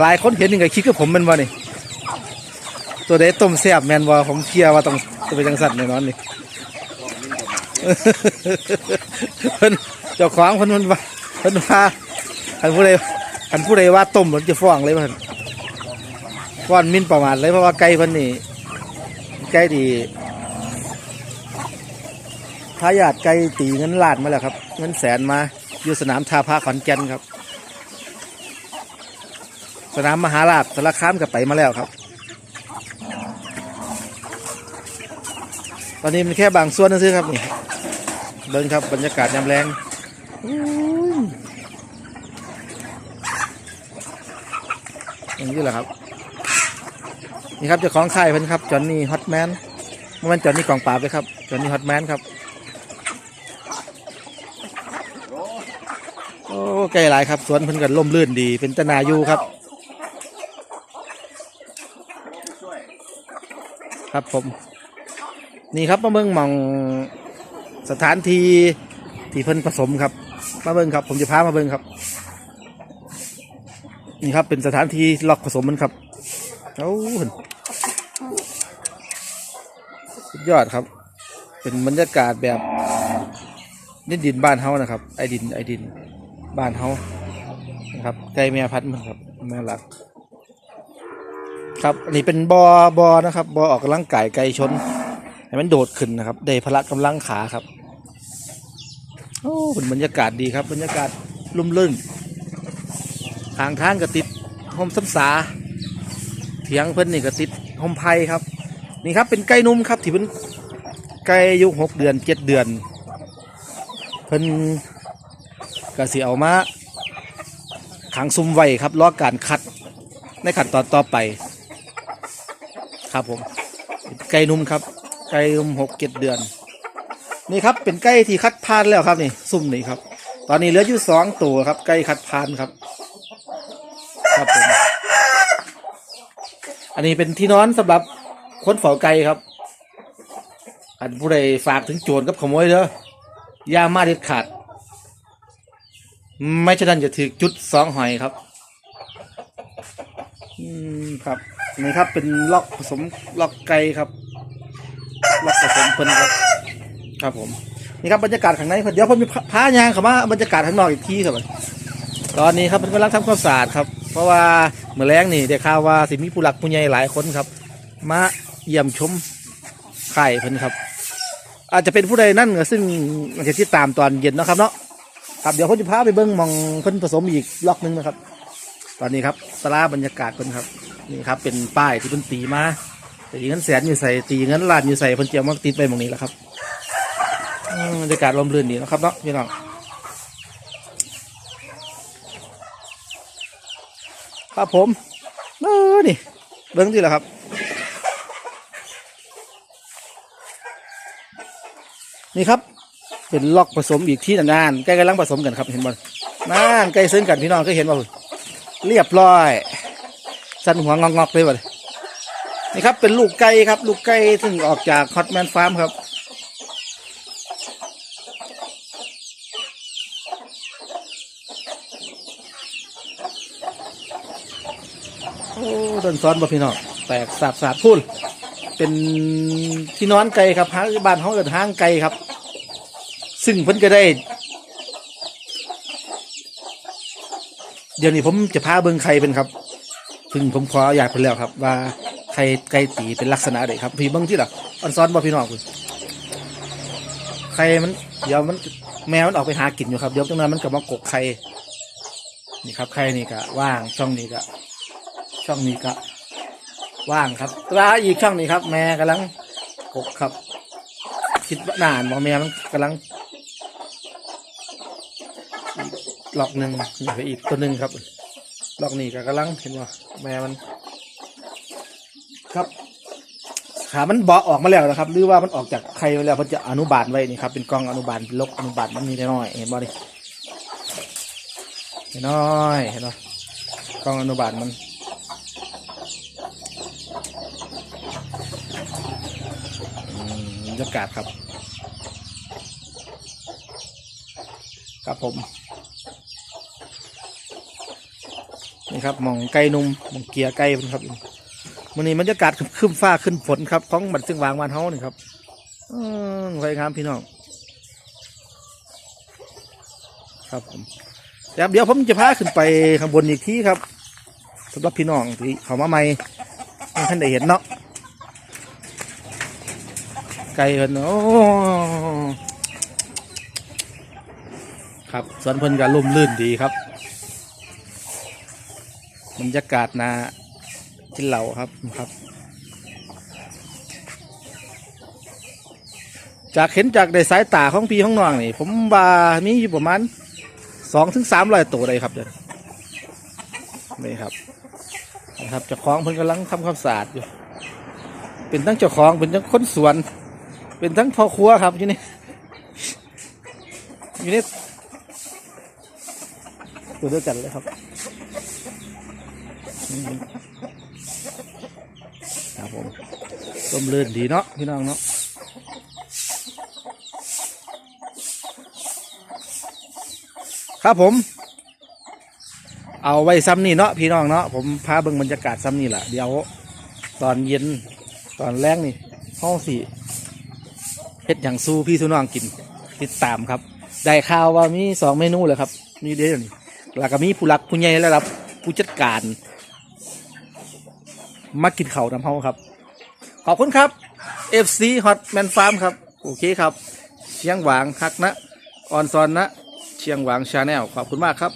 หลายคนเห็นยังไงคิดกับผมมันบ่นี่ตัวเดต้มแซ่บแมนบ่ผมเคียร์ว่าต้องต้องเป็นจังสัตว์แน่นอนนี่เพิ่นเจ้าของเพิ่นเพิ่นว่าเพิ่นว่าคันผู้ใดคันผู้ใดว่าต้มมันจะฟ้องเลยเพิ่นฟ้อนมินประมาทเลยเพราะว่าไก่เพิ่นนี่ไก่ดีทายาทไก่ตีเงินล้านมาแล้วครับ เงินแสนมาอยู่สนามทาพาขอนแก่นครับ สนามมหาราชสารคามกับไปมาแล้วครับ ตอนนี้มันแค่บางส่วนนั่นสิครับนี่เดินครับบรรยากาศยามแรงอย่างนี้แหละครับ นี่ครับเจ้าของค่ายเพิ่นครับจอนนี่ฮอตแมนมันจอนนี่กองปราบเลยครับจอนนี่ฮอตแมนครับโอ้ไกลหลายครับ สวนเพิ่นกันล่มลื่นดี เป็นตนาอยู่ครับ ครับผม นี่ครับมาเบิ่งหมองสถานที่ที่เพิ่นผสมครับมาเบิ่งครับ ผมจะพามาเบิ่งครับ นี่ครับเป็นสถานที่ล็อกผสมมันครับโอ้เห็นยอดครับ เป็นบรรยากาศแบบนิดดินบ้านเฮานะครับ ไอดินไอดินบ้านเฮานะครับไก่แม่พันธุ์มันครับแม่หลัก ครับอันนี้เป็นบอบอนะครับบอออกกำลังกายไก่ชนให้มันโดดขึ้นนะครับได้พละกำลังขาครับโอ้เป็นบรรยากาศดีครับ บรรยากาศลุ่มลื่นทางทางก็ติดห่มซ้ำสาเถียงเพิ่นนี่ก็ติดห่มไผ่ครับ นี่ครับเป็นไก่นุ่มครับที่เป็นไก่อายุหกเดือนเจ็ดเดือน เพิ่นก็สิเอามาขังซุ่มไว้ครับรอการคัดในขั้นตอนต่อไป ครับผม ไก่นุ่มครับ ไก่นุ่มหกเจ็ดเดือน นี่ครับเป็นไก่ที่คัดพานแล้วครับนี่ซุ่มนี่ครับ ตอนนี้เหลืออยู่สองตัวครับ ไก่คัดพานครับ ครับผมอันนี้เป็นที่นอนสำหรับคนเฝ้าไก่ครับ อันผู้ใดฝากถึงโจรกับขโมยเด้อย่ามาเด็ดขาด ไม่ฉะนั้นจะถือจุดสองหอยครับ อืมครับ นี่ครับเป็นล็อกผสมล็อกไก่ครับล็อกผสมเพิ่นครับ ครับผมนี่ครับบรรยากาศข้างในเพิ่นเดี๋ยวผมจะพายางเขามาบรรยากาศข้างนอกอีกทีครับตอนนี้ครับเพิ่นกำลังทำความสะอาดครับ เพราะว่าเมื่อแรงนี่ได้ข่าวว่าสิมีผู้หลักผู้ใหญ่หลายคนครับ มาเยี่ยมชมไข่เพิ่นครับ อาจจะเป็นผู้ใดนั่นก็ซึ่งอาจจะติดตามตอนเย็นนะครับเนาะครับเดี๋ยวผมจะพาไปเบิ้งมองเพิ่นผสมอีกล็อกหนึงนะครับ ตอนนี้ครับสลาบรรยากาศเพิ่นครับ นี่ครับเป็นป้ายที่เพิ่นตีมาตีเงินแสนอยู่ใส่ตีเงินล้านอยู่ใส่เพิ่นเจียวมาติดไปหมองนี้แหละครับบรรยากาศลมรื่นดีนะครับเนาะพี่น้องครับผมเออนี่เบิ้งที่แหละครับ นี่ครับเป็นล็อกผสมอีกที่นานๆใกล้กำลังผสมกันครับเห็นบ่นานใกล้ซึ้งกันพี่น้องก็เห็นบ่เรียบร้อย สันหัวงอกๆเลยบ่นี่ครับเป็นลูกไก่ครับ ลูกไก่ซึ่งออกจากฮอตแมนฟาร์มครับโอ้โดนซ้อนบ่พี่น้องแตกสาบสาบพูนเป็นที่นอนไก่ครับห้างบ้านห้องเอินห้างไก่ครับ ซึ่งเพิ่นก็ได้ เดี๋ยวนี้ผมจะพาเบิ่งไข่เป็นครับ ซึ่งผมขออยากเพิ่นแล้วครับ ว่าไข่ไก่ตีเป็นลักษณะใดครับ พี่เบิ่งที่หรออันซ้อนบ่พี่น้องคุณไข่มันเดี๋ยวมันแมวมันออกไปหากินอยู่ครับเดี๋ยวตรงนั้นมันก็มากกไข่นี่ครับไข่นี่ก็ว่างช่องนี้ก็ช่องนี้ก็ว่างครับแลาอีกช่องนี้ครับ แม่กำลังกกครับ คิดว่านานบอกแม่มันกำลังหลอกหนึ่งนี่ไปอีกตัวหนึ่งครับ หลอกนี่ก็กำลังเห็นว่าแม่มัน ครับ ขามันเบาะออกมาแล้วนะครับ หรือว่ามันออกจากไข่มาแล้วมันจะอนุบาลไว้นี่ครับเป็นกล้องอนุบาลเป็นลกอนุบาลมันมีน้อยเห็นบ่ดิเห็นน้อยเห็นบ่กล้องอนุบาลมันอืมบรรยากาศครับ ครับผม นี่ครับมองไก่นุ่มมองเกียร์ไก่ครับมันนี้บรรยากาศครึ้มฟ้าขึ้นฝนครับของบัดซึ่งวางวานเฮานี่ครับอืมสวยงามพี่น้องครับผมเดี๋ยวเดี๋ยวผมจะพาขึ้นไปข้างบนอีกทีครับสำหรับพี่น้องที่เขามาใหม่ท่านได้เห็นเนาะไก่เพิ่นโอ้ครับสวนเพิ่นก็ล่มลื่นดีครับ บรรยากาศนากินเหล่าครับครับ จากเห็นจากในสายตาของพี่ของน้องนี่ ผมว่ามีอยู่ประมาณสองถึงสามร้อยตัวเลยครับเด้อนี่ครับนะครับเจ้าของเพิ่นกำลังทำความสะอาดอยู่ เป็นทั้งเจ้าของเป็นทั้งคนสวน เป็นทั้งพ่อครัวครับอยู่นี่อยู่นี่ตัวเดียวกันเลยครับ ครับผมต้มเลื่นดีเนาะพี่น้องเนาะครับผม เอาไว้ซ้ำนี่เนาะพี่น้องเนาะผมพาเบิ่งบรรยากาศซ้ำนี่แหละเดี๋ยวตอนเย็นตอนแรงนี่ห้องสี่เฮ็ดอย่างสู้พี่สู้น้องกินติดตามครับ ได้ข่าวว่ามีสองเมนูเลยครับมีเดียวนี่แล้วก็มีผู้รักผู้ใหญ่ระดับผู้จัดการ มากินเขาน้ำเฮาครับ ขอบคุณครับ FC Hotman Farm ครับ โอเคครับ เชียงหวางคักนะออนซอนนะ เชียงหวางชาแนลขอบคุณมากครับ